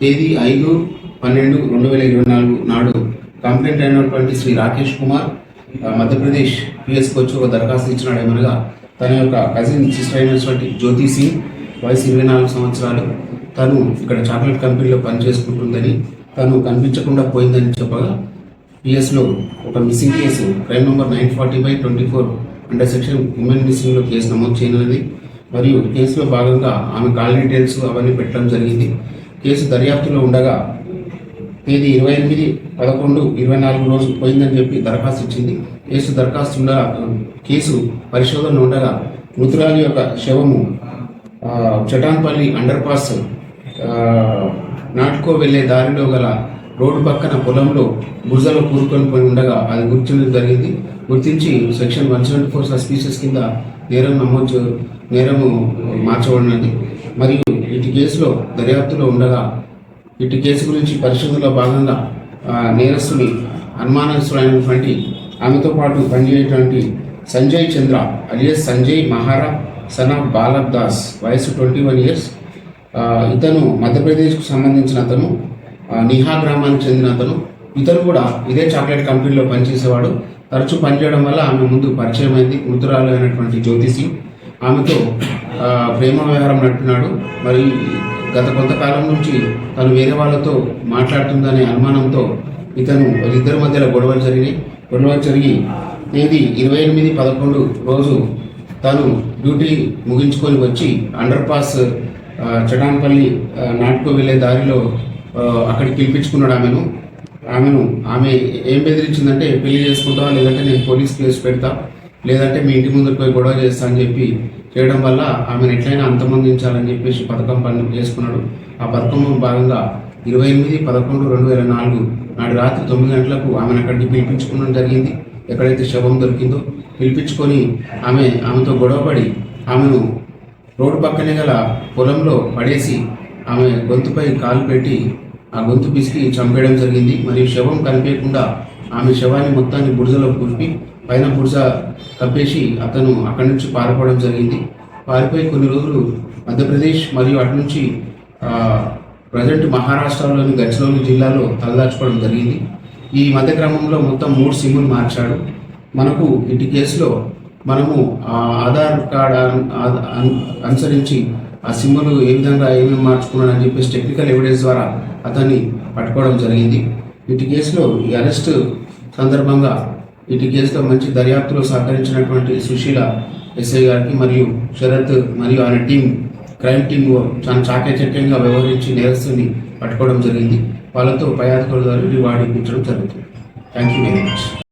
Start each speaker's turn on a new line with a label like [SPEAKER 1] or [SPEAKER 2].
[SPEAKER 1] తేదీ ఐదు పన్నెండు రెండు వేల ఇరవై నాలుగు నాడు కంప్లైంట్ అయినటువంటి శ్రీ రాకేష్ కుమార్ మధ్యప్రదేశ్ పిఎస్కి వచ్చి ఒక దరఖాస్తు ఇచ్చినాడు ఏమనగా తన యొక్క కజిన్ సిస్టర్ అయినటువంటి జ్యోతి సింగ్ వయసు ఇరవై నాలుగు సంవత్సరాలు. తను ఇక్కడ చాక్లెట్ కంపెనీలో పనిచేసుకుంటుందని తను కనిపించకుండా పోయిందని చెప్పగా పిఎస్లో ఒక missing case crime number nine forty by twenty four under section women మిస్సింగ్లో case నమోదు చేయనున్నది. మరియు కేసులో భాగంగా ఆమె కాల్ డీటెయిల్స్ అవన్నీ పెట్టడం జరిగింది. కేసు దర్యాప్తులో ఉండగా తేదీ ఇరవై ఎనిమిది పదకొండు ఇరవై నాలుగు రోజు పోయిందని చెప్పి దరఖాస్తు ఇచ్చింది. కేసు దరఖాస్తు ఉండగా కేసు పరిశోధన ఉండగా మృతురాలి యొక్క శవము చటాన్పల్లి అండర్ పాస్ నాటుకో వెళ్ళే దారిలో గల రోడ్డు పక్కన పొలంలో బురదలో కూరుకొని పోయి ఉండగా అది గుర్తించడం జరిగింది. గుర్తించి section one seventy four suspicious కింద నేరం నమోదు నేరము మార్చబడినది. మరియు ఇటు కేసులో దర్యాప్తులో ఉండగా ఇటు కేసు గురించి పరిశోధనలో భాగంగా నేరస్తుని అనుమానస్తుడైనటువంటి ఆమెతో పాటు పనిచేయటువంటి సంజయ్ చంద్ర అలియస్ సంజయ్ మహారా సన్ ఆఫ్ బాలక్ దాస్ వయసు ట్వంటీ వన్ ఇయర్స్. ఇతను మధ్యప్రదేశ్కు సంబంధించిన అతను నిహా గ్రామానికి చెందిన అతను. ఇతను కూడా ఇదే చాక్లెట్ కంపెనీలో పనిచేసేవాడు. తరచూ పనిచేయడం వల్ల ఆమె ముందు పరిచయం అయింది మృతురాలు అయినటువంటి జ్యోతిషి. ఆమెతో ప్రేమ వ్యవహారం నడుపుతున్నాడు. మరి గత కొంతకాలం నుంచి తను వేరే వాళ్ళతో మాట్లాడుతుందనే అనుమానంతో ఇతను ఇద్దరి మధ్యలో గొడవలు జరిగినాయి. గొడవలు జరిగి తేదీ ఇరవై ఎనిమిది పదకొండు రోజు తను డ్యూటీ ముగించుకొని వచ్చి అండర్ పాస్ చటాన్పల్లి నాటుకు వెళ్ళే దారిలో అక్కడికి పిలిపించుకున్నాడు ఆమెను. ఆమెను ఆమె ఏం బెదిరించిందంటే పెళ్ళి చేసుకుంటావా? లేదంటే నేను పోలీస్ కేసు పెడతా. లేదంటే మీ ఇంటి ముందు పోయి గొడవ చేస్తా అని చెప్పి చేయడం వల్ల ఆమెను ఎట్లయినా అంతమందించాలని చెప్పేసి పథకం పని చేసుకున్నాడు. ఆ పథకంలో భాగంగా ఇరవై ఎనిమిది పదకొండు రెండు వేల నాలుగు నాడు రాత్రి తొమ్మిది గంటలకు ఆమెను అక్కడికి పిలిపించుకోవడం జరిగింది. ఎక్కడైతే శవం దొరికిందో పిలిపించుకొని ఆమె ఆమెతో గొడవపడి ఆమెను రోడ్డు పక్కనే గల పొలంలో పడేసి ఆమె గొంతుపై కాలు పెట్టి ఆ గొంతు పిసికి చంపేయడం జరిగింది. మరియు శవం కనిపించకుండా ఆమె శవాన్ని మొత్తాన్ని బురదలో కురిపి పైన బురద కప్పేసి అతను అక్కడి నుంచి పారిపోవడం జరిగింది. పారిపోయి కొన్ని రోజులు మధ్యప్రదేశ్ మరియు అటు నుంచి ప్రజెంట్ మహారాష్ట్రలోని గచ్చిరోలి జిల్లాలో తలదాచుకోవడం జరిగింది. ఈ మధ్య క్రమంలో మొత్తం మూడు సిమ్ములు మార్చాడు. మనకు ఇటు కేసులో మనము ఆ ఆధార్ కార్డ్ అనుసరించి ఆ సిమ్ములు ఏ విధంగా ఏమేమి మార్చుకున్నాడు అని చెప్పేసి టెక్నికల్ ఎవిడెన్స్ ద్వారా అతన్ని పట్టుకోవడం జరిగింది. ఇటు కేసులో ఈ అరెస్ట్ సందర్భంగా ఇటు కేసులో మంచి దర్యాప్తులో సహకరించినటువంటి సుశీల ఎస్ఐ గారికి మరియు శరత్ మరియు ఆయన టీం క్రైమ్ టీం చాలా చాకచక్యంగా వ్యవహరించి నేరస్తుని పట్టుకోవడం జరిగింది. వాళ్ళతో పై అధికారులు వాడిపించడం జరుగుతుంది. Thank you very much